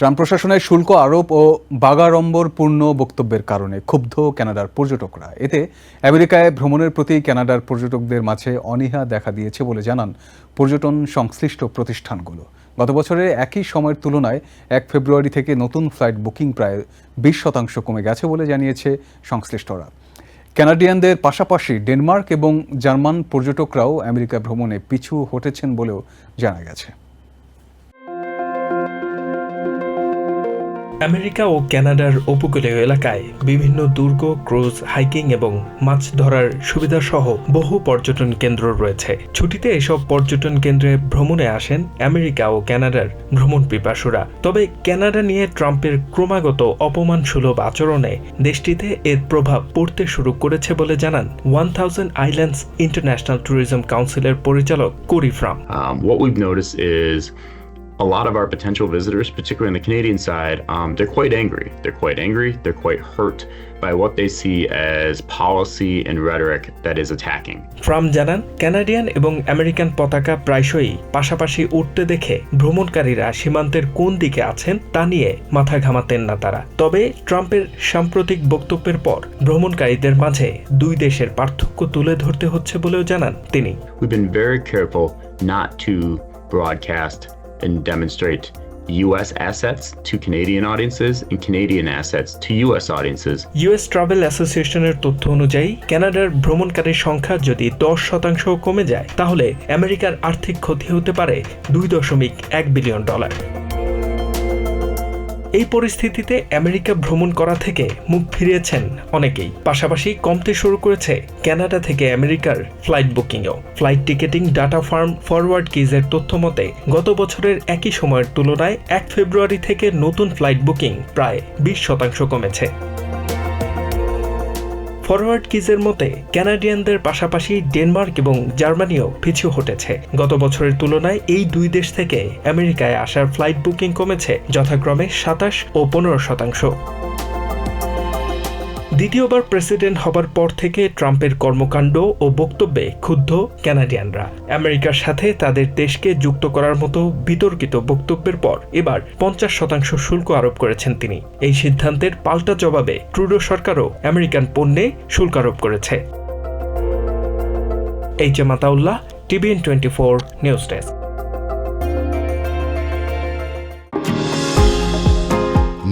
Trump প্রশাসনের শুল্ক আরোপ ও বাগাড়ম্বরপূর্ণ বক্তব্যের কারণে ক্ষুব্ধ কানাডার পর্যটকরা। এতে আমেরিকায় ভ্রমণের প্রতি কানাডার পর্যটকদের মাঝে অনীহা দেখা দিয়েছে বলে জানান পর্যটন সংশ্লিষ্ট প্রতিষ্ঠানগুলো। গত বছরের একই সময়ের তুলনায় এক ফেব্রুয়ারি থেকে নতুন ফ্লাইট বুকিং প্রায় বিশ শতাংশ কমে গেছে বলে জানিয়েছে সংশ্লিষ্টরা। কানাডিয়ানদের পাশাপাশি ডেনমার্ক এবং জার্মান পর্যটকরাও আমেরিকা ভ্রমণে পিছু হটেছেন বলেও জানা গেছে। আমেরিকা ও কানাডার উপকূলীয় এলাকায় বিভিন্ন দুর্গ, ক্রুজ, হাইকিং এবং মাছ ধরার সুবিধা সহ বহু পর্যটন কেন্দ্র রয়েছে। ছুটিতে এসব পর্যটন কেন্দ্রে ভ্রমণে আসেন আমেরিকা ও কানাডার ভ্রমণ পিপাসুরা। তবে কানাডা নিয়ে ট্রাম্পের ক্রমাগত অপমানসুলভ আচরণে দেশটিতে এর প্রভাব পড়তে শুরু করেছে বলে জানান one thousand islands international tourism কাউন্সিলের পরিচালক Corey Fram. Um, a lot of our potential visitors, particularly on the Canadian side, um, they're quite angry. They're quite angry. They're quite hurt by what they see as policy and rhetoric that is attacking. Trump জানান Canadian এবং American পতাকা প্রায়শই পাশাপাশি উঠতে দেখে ভ্রমণকারীরা সীমান্তের কোন দিকে আছেন তা নিয়ে মাথা ঘামাতেন না তারা তবে ট্রাম্পের সাম্প্রতিক বক্তব্যের পর ভ্রমণকারীদের মাঝে দুই দেশের পার্থক্য তুলে ধরতে হচ্ছে বলেও জানান তিনি We've been very careful not to broadcast and demonstrate U.S. assets to Canadian audiences and Canadian assets to U.S. audiences. US travel অ্যাসোসিয়েশনের তথ্য অনুযায়ী কানাডার ভ্রমণকারীর সংখ্যা যদি দশ শতাংশ কমে যায়, তাহলে আমেরিকার আর্থিক ক্ষতি হতে পারে দুই দশমিক এক বিলিয়ন ডলার এই পরিস্থিতিতে আমেরিকা ভ্রমণ করা থেকে মুখ ফিরিয়েছেন অনেকেই। পাশাপাশি কমতে শুরু করেছে কানাডা থেকে আমেরিকার flight বুকিংও। Flight ticketing, data firm, Forward কিজের তথ্য মতে, গত বছরের একই সময়ের তুলনায় এক ফেব্রুয়ারি থেকে নতুন ফ্লাইট বুকিং প্রায় বিশ শতাংশ কমেছে। ফরওয়ার্ড কিজের মতে ক্যানাডিয়ানদের পাশাপাশি ডেনমার্ক এবং জার্মানিও পিছু হটেছে। গত বছরের তুলনায় এই দুই দেশ থেকে আমেরিকায় আসার ফ্লাইট বুকিং কমেছে যথাক্রমে সাতাশ ও পনেরো শতাংশ। দ্বিতীয়বার প্রেসিডেন্ট হবার পর থেকে ট্রাম্পের কর্মকাণ্ড ও বক্তব্যে ক্ষুব্ধ ক্যানাডিয়ানরা আমেরিকার সাথে তাদের দেশকে যুক্ত করার মতো বিতর্কিত বক্তব্যের পর এবার পঞ্চাশ শতাংশ শুল্ক আরোপ করেছেন তিনি। এই সিদ্ধান্তের পাল্টা জবাবে ট্রুডো সরকারও আমেরিকান পণ্যে শুল্ক আরোপ করেছে। H M Ataullah, TVN twenty four news desk.